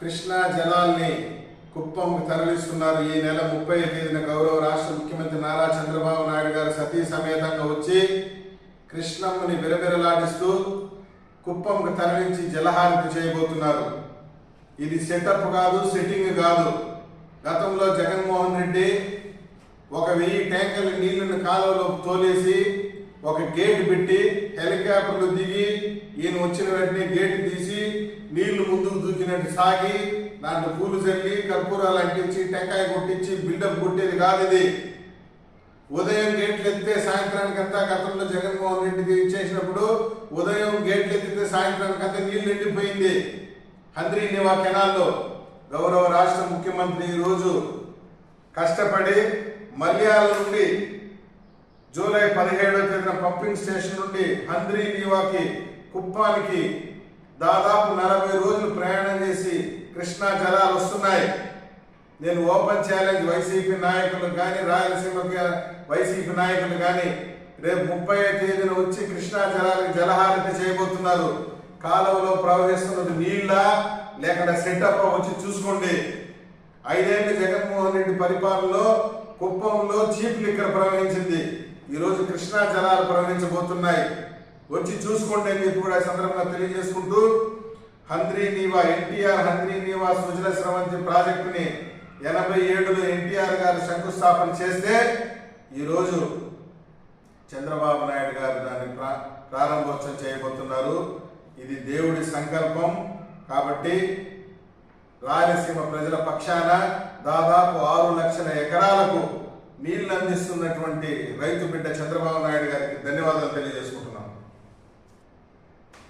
కృష్ణా జలాల్ని కుప్పంకు తరలిస్తున్నారు. ఈ నెల ముప్పై తేదీన గౌరవ రాష్ట్ర ముఖ్యమంత్రి నారా చంద్రబాబు నాయుడు గారు సతీ సమేతంగా వచ్చి కృష్ణమ్మని విరవిరలాడిస్తూ కుప్పంకు తరలించి జలహారతి చేయబోతున్నారు. ఇది సెటప్ కాదు సెట్టింగ్ కాదు. గతంలో జగన్మోహన్ రెడ్డి ఒక వెయ్యి ట్యాంకర్ల నీళ్ళను కాలువలో తోలేసి ఒక గేట్ పెట్టి హెలికాప్టర్లు దిగి ఈయన వచ్చిన వెంటనే గేటు తీసి నీళ్ళు ముందుకు దూకినట్టు సాగి దాంట్లో పూలు చల్లి కర్పూరాలు అంటించి టెంకాయ కొట్టించి బిల్డప్ కొట్టేది కాదు ఇది. ఉదయం గేట్లు ఎత్తితే సాయంత్రానికంతా గతంలో జగన్మోహన్ రెడ్డికి ఇచ్చేసినప్పుడు ఉదయం గేట్లు ఎత్తితే సాయంత్రానికంతా నీళ్ళు ఎండిపోయింది హంద్రీ నివా కెనాల్లో గౌరవ రాష్ట్ర ముఖ్యమంత్రి ఈరోజు కష్టపడి మల్యాల నుండి జూలై పదిహేడవ తేదీన పంపింగ్ స్టేషన్ నుండి హంద్రీ నివాకి కుప్పానికి దాదాపు నలభై రోజులు ప్రయాణం చేసి కృష్ణా జలాలు వస్తున్నాయి. నేను ఓపెన్ ఛాలెంజ్ వైసీపీ నాయకులు కానీ రాయలసీమకి వైసీపీ నాయకులు కానీ రేపు ముప్పై తేదీన వచ్చి కృష్ణా జలాలకు జలహారతి చేయబోతున్నారు. కాలువలో ప్రవహిస్తున్నది నీళ్ళ లేకుండా సెటప్ వచ్చి చూసుకోండి. ఐదేళ్ళ జగన్మోహన్ రెడ్డి పరిపాలనలో కుప్పంలో చీప్ లిక్కర్ ప్రవహించింది. ఈరోజు కృష్ణా జలాలు ప్రవహించబోతున్నాయి. వచ్చి చూసుకోండి అని చెప్పి కూడా సందర్భంగా తెలియజేసుకుంటూ హంద్రీ నీవా ఎన్టీఆర్ హంద్రీ నీవా సుజల స్రవంతి ప్రాజెక్టుని ఎనభై ఏడులో ఎన్టీఆర్ గారు శంకుస్థాపన చేస్తే ఈరోజు చంద్రబాబు నాయుడు గారు దాన్ని ప్రా ప్రారంభోత్సవం చేయబోతున్నారు. ఇది దేవుడి సంకల్పం. కాబట్టి రాయలసీమ ప్రజల పక్షాన దాదాపు ఆరు లక్షల ఎకరాలకు నీళ్ళు అందిస్తున్నటువంటి రైతు బిడ్డ చంద్రబాబు నాయుడు గారికి ధన్యవాదాలు తెలియజేసుకుంటున్నాను